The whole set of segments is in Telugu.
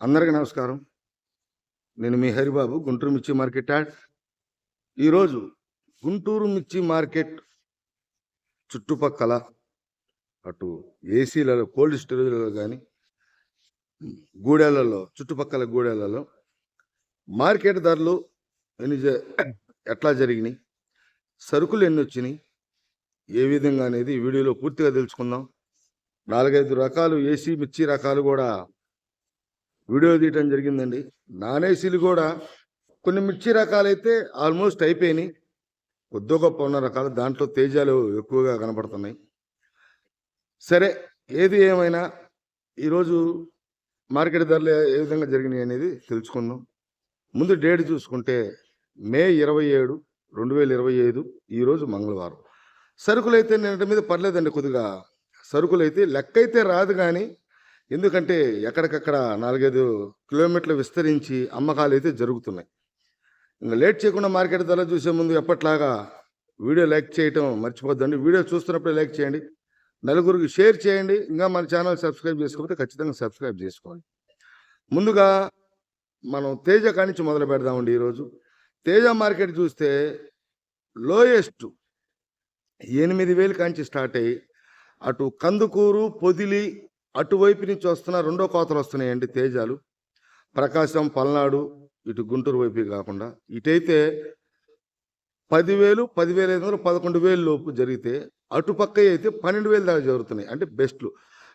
అందరికీ నమస్కారం. నేను మీ హరిబాబు గుంటూరు మిర్చి మార్కెట్ యాడ్. ఈరోజు గుంటూరు మిర్చి మార్కెట్ చుట్టుపక్కల అటు ఏసీలలో కోల్డ్ స్టోరేజ్లలో కానీ గూడెలలో చుట్టుపక్కల గూడెలలో మార్కెట్ ధరలు ఎన్ని ఎట్లా జరిగినాయి సరుకులు ఎన్ని వచ్చినాయి ఏ విధంగా అనేది వీడియోలో పూర్తిగా తెలుసుకుందాం. నాలుగైదు రకాలు ఏసీ మిర్చి రకాలు కూడా వీడియో తీయటం జరిగిందండి. నాన్ ఏసీలు కూడా కొన్ని మిర్చి రకాలైతే ఆల్మోస్ట్ అయిపోయినాయి. కొద్ది గొప్ప ఉన్న రకాలు. దాంట్లో తేజాలు ఎక్కువగా కనపడుతున్నాయి. సరే ఏది ఏమైనా ఈరోజు మార్కెట్ ధరలు ఏ- ఏ విధంగా జరిగినాయి అనేది తెలుసుకుందాం. ముందు డేట్ చూసుకుంటే మే ఇరవై ఏడు రెండు వేల ఇరవై ఐదు ఈరోజు మంగళవారం. సరుకులు అయితే నిన్నటి మీద పర్లేదండి కొద్దిగా. సరుకులు అయితే లెక్క అయితే రాదు కానీ ఎందుకంటే ఎక్కడికక్కడ నాలుగైదు కిలోమీటర్లు విస్తరించి అమ్మకాలు అయితే జరుగుతున్నాయి. ఇంకా లేట్ చేయకుండా మార్కెట్ ధర చూసే ముందు ఎప్పట్లాగా వీడియో లైక్ చేయటం మర్చిపోద్దండి. వీడియో చూస్తున్నప్పుడే లైక్ చేయండి. నలుగురికి షేర్ చేయండి. ఇంకా మన ఛానల్ సబ్స్క్రైబ్ చేసుకోకపోతే ఖచ్చితంగా సబ్స్క్రైబ్ చేసుకోండి ముందుగా మనం తేజ కానించి మొదలు పెడదామండి ఈరోజు. తేజ మార్కెట్ చూస్తే లోయెస్ట్ ఎనిమిది వేలు కాంచి స్టార్ట్ అయ్యి అటు కందుకూరు పొదిలి అటువైపు నుంచి వస్తున్న రెండో కోతలు వస్తున్నాయండి తేజాలు. ప్రకాశం పల్నాడు ఇటు గుంటూరు వైపు కాకుండా. ఇటైతే పదివేలు పదివేల ఐదు వందలు పదకొండు వేలు లోపు జరిగితే అటుపక్క అయితే పన్నెండు వేలు దాకా జరుగుతున్నాయి. అంటే బెస్ట్లు.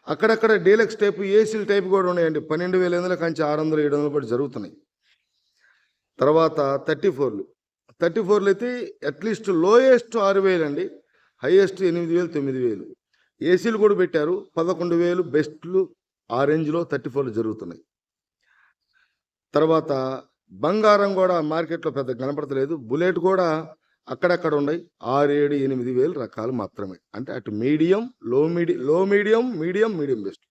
అక్కడక్కడ డీలక్స్ టైప్ ఏసీల టైప్ కూడా ఉన్నాయండి. పన్నెండు వేల ఐదు వందల కంచి ఆరు వందలు ఏడు వందలు కూడా జరుగుతున్నాయి. తర్వాత థర్టీ ఫోర్లు. థర్టీ ఫోర్లు అయితే అట్లీస్ట్ లోయెస్ట్ ఆరు వేలు అండి హైయెస్ట్ ఎనిమిది వేలు తొమ్మిది వేలు. ఏసీలు కూడా పెట్టారు. పదకొండు వేలు బెస్ట్లు ఆ రేంజ్లో థర్టీ ఫోర్లు జరుగుతున్నాయి. తర్వాత బంగారం కూడా మార్కెట్లో పెద్ద కనపడతలేదు. బుల్లెట్ కూడా అక్కడక్కడ ఉన్నాయి. ఆరు ఏడు ఎనిమిది వేలు రకాలు మాత్రమే. అంటే అటు medium low medium low medium medium medium best.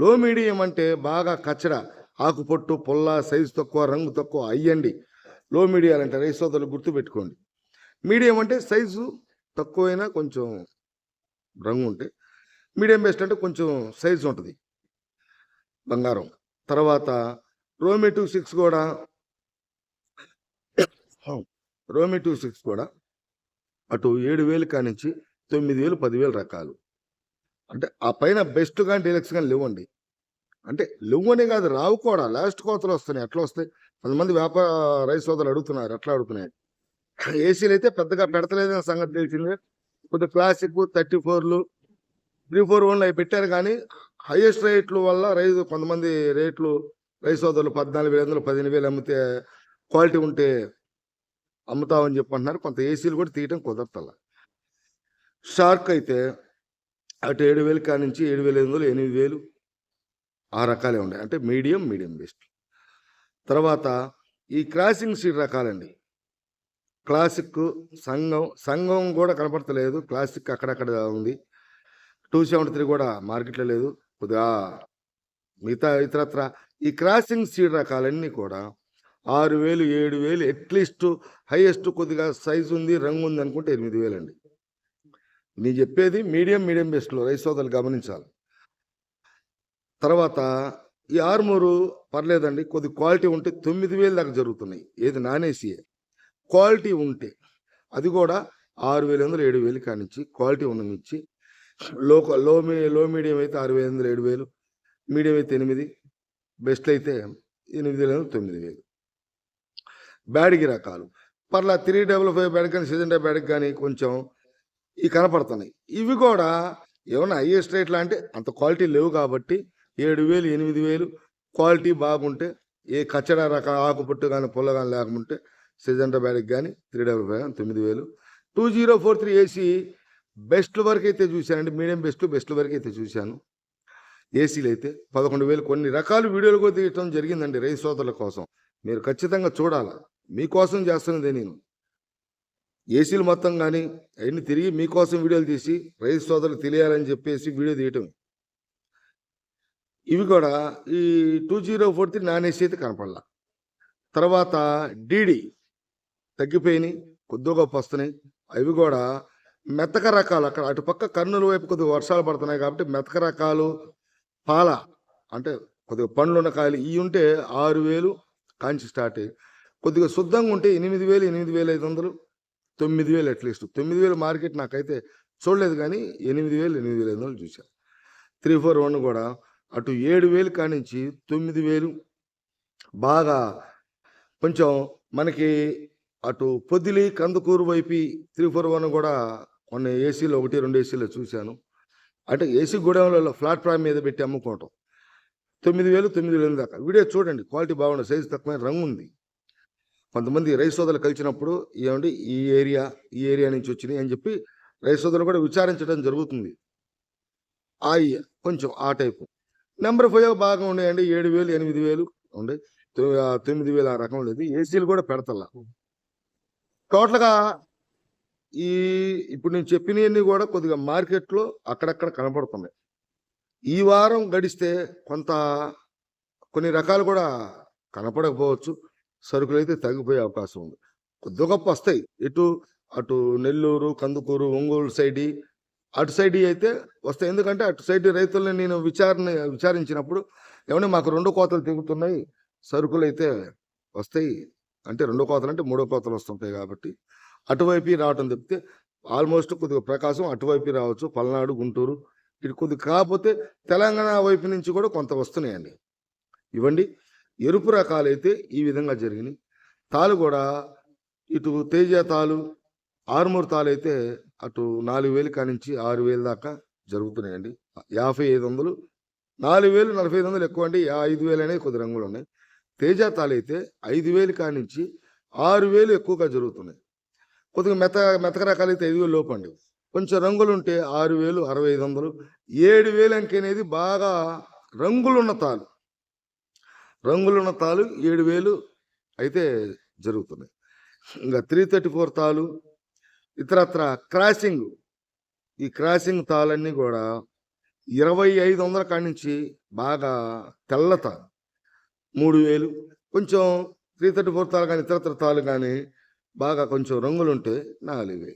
Low medium అంటే బాగా కచ్చడ ఆకుపొట్టు పొల్ల సైజు తక్కువ రంగు తక్కువ అయ్యండి. లో మీడియం అంటే రైస్ సోదరులు గుర్తుపెట్టుకోండి. మీడియం అంటే సైజు తక్కువైనా కొంచెం రంగు ఉంటే మీడియం బెస్ట్ అంటే కొంచెం సైజు ఉంటుంది. బంగారం. తర్వాత రోమి టూ సిక్స్ కూడా రోమి టూ సిక్స్ కూడా అటు ఏడు వేలు కానించి తొమ్మిది వేలు పదివేలు రకాలు. అంటే ఆ పైన బెస్ట్ కానీ డీలక్స్ కానీ లేవండి. అంటే లేవనే కాదు రావు కూడా లాస్ట్ కోతలు వస్తున్నాయి. ఎట్లా వస్తాయి? కొంతమంది వ్యాపార రైస్ సోదరులు అడుగుతున్నారు ఎట్లా అడుగుతున్నాయి? ఏసీలు అయితే పెద్దగా పెడతలేదనే సంగతి తెలిసిందే. కొద్దిగా క్లాసిక్ థర్టీ ఫోర్లు త్రీ ఫోర్ వన్ అవి పెట్టారు కానీ హైయెస్ట్ రేట్లు వల్ల రైతు కొంతమంది రేట్లు రైతు సోదరులు పద్నాలుగు వేల వందలు పదిహేను వేలు అమ్మితే క్వాలిటీ ఉంటే అమ్ముతామని చెప్పంటున్నారు కొంత ఏసీలు కూడా తీయటం కుదరతల. షార్క్ అయితే అటు ఏడు వేలు కాడి నుంచి ఏడు వేల ఐదు వందలు ఎనిమిది వేలు ఆ రకాలే ఉన్నాయి. అంటే మీడియం మీడియం బెస్ట్. తర్వాత ఈ క్రాసింగ్ సీడ్ రకాలండి. క్లాసిక్ సంఘం సంఘం కూడా కనపడతలేదు. క్లాసిక్ అక్కడక్కడ ఉంది. టూ సెవెంటీ త్రీ కూడా మార్కెట్లో లేదు. కొద్దిగా మిగతా ఇతరత్ర ఈ క్రాసింగ్ సీడ్ రకాలన్నీ కూడా ఆరు వేలు ఏడు వేలు అట్లీస్ట్ హైయెస్ట్ కొద్దిగా సైజు ఉంది రంగు ఉంది అనుకుంటే ఎనిమిది వేలు అండి నేను చెప్పేది మీడియం మీడియం బెస్ట్లో రైస్ సోదరులు గమనించాలి. తర్వాత ఈ ఆర్మూరు పర్లేదండి కొద్ది క్వాలిటీ ఉంటే తొమ్మిది వేలు దాకా జరుగుతున్నాయి. ఏది నానేసియే క్వాలిటీ ఉంటే అది కూడా ఆరు వేల వందలు ఏడు వేలు కానించి క్వాలిటీ ఉన్నమిచ్చి లో లో మీ లో మీడియం అయితే ఆరు వేల వందలు ఏడు వేలు మీడియం అయితే ఎనిమిది బెస్ట్ అయితే ఎనిమిది వేల తొమ్మిది వేలు బ్యాడ్కి రకాలు. పర్లా త్రీ డబుల్ ఫైవ్ బ్యాడ్ కానీ సీజన్ డే బ్యాడ్కి కానీ కొంచెం ఇవి కనపడుతున్నాయి. ఇవి కూడా ఏమన్నా హైయెస్ట్ రేట్లు అంటే అంత క్వాలిటీ లేవు కాబట్టి ఏడు వేలు ఎనిమిది వేలు క్వాలిటీ బాగుంటే ఏ కచ్చడ రకాల ఆకుపుట్టు కానీ పుల్ల కానీ లేకుంటే సీజన్ బ్యాడ్కి కానీ త్రీ డబుల్ ఫైవ్ కానీ తొమ్మిది వేలు two zero four three AC best వరకు అయితే చూశానండి. మీడియం బెస్ట్ బెస్ట్ వరకు అయితే చూశాను. ఏసీలు అయితే పదకొండు వేలు కొన్ని రకాల వీడియోలు కూడా తీయటం జరిగిందండి రైతు సోదరుల కోసం. మీరు ఖచ్చితంగా చూడాలి. మీకోసం చేస్తున్నదే నేను. ఏసీలు మొత్తం కానీ అవన్నీ తిరిగి మీకోసం వీడియోలు తీసి రైతు సోదరులు తెలియాలని చెప్పేసి వీడియో తీయటం ఇవి కూడా ఈ two zero four three non AC అయితే కనపడాల. తర్వాత డీడీ తగ్గిపోయినాయి కొద్దిగా గొప్ప వస్తున్నాయి. అవి కూడా మెత్తక రకాలు అక్కడ అటుపక్క కర్నూలు వైపు కొద్దిగా వర్షాలు పడుతున్నాయి కాబట్టి మెత్తక రకాలు పాల అంటే కొద్దిగా పండ్లు ఉన్న కాయలు ఇవి ఉంటే ఆరు వేలు కాంచి స్టార్ట్ అయ్యి. కొద్దిగా శుద్ధంగా ఉంటే ఎనిమిది వేలు ఎనిమిది వేల ఐదు వందలు తొమ్మిది వేలు అట్లీస్ట్ తొమ్మిది వేలు మార్కెట్ నాకైతే చూడలేదు కానీ ఎనిమిది వేలు ఎనిమిది వేల ఐదు వందలు చూశాను. త్రీ ఫోర్ వన్ కూడా అటు ఏడు వేలు కానించి తొమ్మిది వేలు బాగా కొంచెం మనకి అటు పొద్దులి కందుకూరు వైపు త్రీ ఫోర్ వన్ కూడా కొన్ని ఏసీలో ఒకటి రెండు ఏసీలో చూశాను. అంటే ఏసీ గోడౌన్లలో ప్లాట్ఫామ్ మీద పెట్టి అమ్ముకోవటం. తొమ్మిది వేలు తొమ్మిది వేలు దాకా. వీడియో చూడండి క్వాలిటీ బాగుంది సైజు తక్కువ రంగు ఉంది. కొంతమంది రైస్ సోదరులు కలిసినప్పుడు ఏమండి ఈ ఏరియా ఈ ఏరియా నుంచి వచ్చినాయి అని చెప్పి రైస్ సోదరులు కూడా విచారించడం జరుగుతుంది. ఆ కొంచెం ఆ టైపు. నెంబర్ ఫైవ్ బాగా ఉన్నాయండి ఏడు వేలు ఎనిమిది వేలు ఉండే. తొమ్మిది వేలు ఆ రకం లేదు. ఏసీలు కూడా పెడతల్లా టోటల్గా ఈ ఇప్పుడు నేను చెప్పినవన్నీ కూడా కొద్దిగా మార్కెట్లో అక్కడక్కడ కనపడుతున్నాయి. ఈ వారం గడిస్తే కొంత కొన్ని రకాలు కూడా కనపడకపోవచ్చు. సరుకులు అయితే తగ్గిపోయే అవకాశం ఉంది. కొద్ది గొప్ప వస్తాయి. ఇటు అటు నెల్లూరు కందుకూరు ఒంగోలు సైడ్ అటు సైడ్ అయితే వస్తాయి. ఎందుకంటే అటు సైడ్ రైతుల్ని నేను విచారణ విచారించినప్పుడు ఏమన్నా మాకు రెండు కోతలు తిరుగుతున్నాయి. సరుకులు అయితే వస్తాయి. అంటే రెండో కోతలు అంటే మూడో కోతలు వస్తుంటాయి కాబట్టి అటువైపు రావటం తప్పితే ఆల్మోస్ట్ కొద్దిగా ప్రకాశం అటువైపు రావచ్చు. పల్నాడు గుంటూరు ఇటు కొద్దిగా కాకపోతే తెలంగాణ వైపు నుంచి కూడా కొంత వస్తున్నాయండి. ఇవ్వండి ఎరుపు రకాలు అయితే ఈ విధంగా జరిగినాయి. తాలు కూడా ఇటు తేజ తాలు ఆరుమూరు తాలు అయితే అటు నాలుగు వేలు కానించి ఆరు వేలు దాకా జరుగుతున్నాయండి. యాభై ఐదు వందలు నాలుగు వేలు నలభై ఐదు వందలు ఎక్కువ అండి యా- ఐదు వేలు అనేది కొద్ది రంగులు ఉన్నాయి. తేజ తాలు అయితే ఐదు వేలు కానించి ఆరు వేలు ఎక్కువగా జరుగుతున్నాయి. కొద్దిగా మెత మెతక రకాలు అయితే ఐదు వేలు లోపండి. కొంచెం రంగులు ఉంటే ఆరు వేలు అరవై ఐదు వందలు ఏడు వేలు అంకెనేది బాగా రంగులున్న తాలు. రంగులున్న తాలు ఏడు వేలు అయితే జరుగుతున్నాయి. ఇంకా త్రీ థర్టీ ఫోర్ తాలు ఇతరత్ర క్రాసింగ్. ఈ క్రాసింగ్ తాళన్నీ కూడా ఇరవై ఐదు వందల కాడి నుంచి బాగా తెల్లత మూడు వేలు. కొంచెం త్రీ థర్టీ ఫోర్ తాలు కానీ ఇతరత్ర తాలు కానీ బాగా కొంచెం రంగులు ఉంటే నాలుగు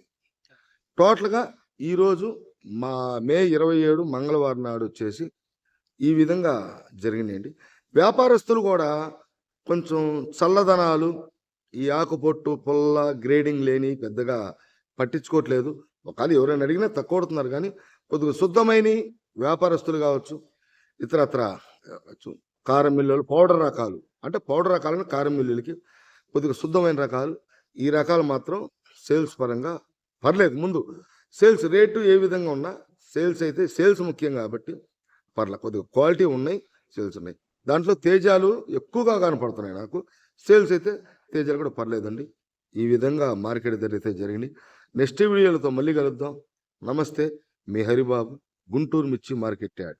టోటల్గా ఈరోజు మా మే ఇరవై ఏడు మంగళవారం నాడు వచ్చేసి ఈ విధంగా జరిగినాయండి. వ్యాపారస్తులు కూడా కొంచెం చల్లదనాలు ఈ ఆకుపొట్టు పుల్ల గ్రేడింగ్ లేని పెద్దగా పట్టించుకోవట్లేదు. ఒకవేళ ఎవరైనా అడిగినా తక్కువ కొడుతున్నారు కానీ కొద్దిగా శుద్ధమైన వ్యాపారస్తులు కావచ్చు ఇతరత్ర కారం మిల్లులు పౌడర్ రకాలు. అంటే పౌడర్ రకాలను కారం మిల్లులకి కొద్దిగా శుద్ధమైన రకాలు ఈ రకాలు మాత్రం సేల్స్ పరంగా పర్లేదు. ముందు సేల్స్ రేటు ఏ విధంగా ఉన్నా సేల్స్ అయితే సేల్స్ ముఖ్యం కాబట్టి పర్లే. కొద్దిగా క్వాలిటీ ఉన్నాయి సేల్స్ ఉన్నాయి. దాంట్లో తేజాలు ఎక్కువగా కనపడుతున్నాయి నాకు. సేల్స్ అయితే తేజాలు కూడా పర్లేదండి. ఈ విధంగా మార్కెట్ ధర అయితే జరిగింది. నెక్స్ట్ వీడియోలతో మళ్ళీ కలుద్దాం. నమస్తే. మీ హరిబాబు గుంటూరు మిర్చి మార్కెట్ యాడ్.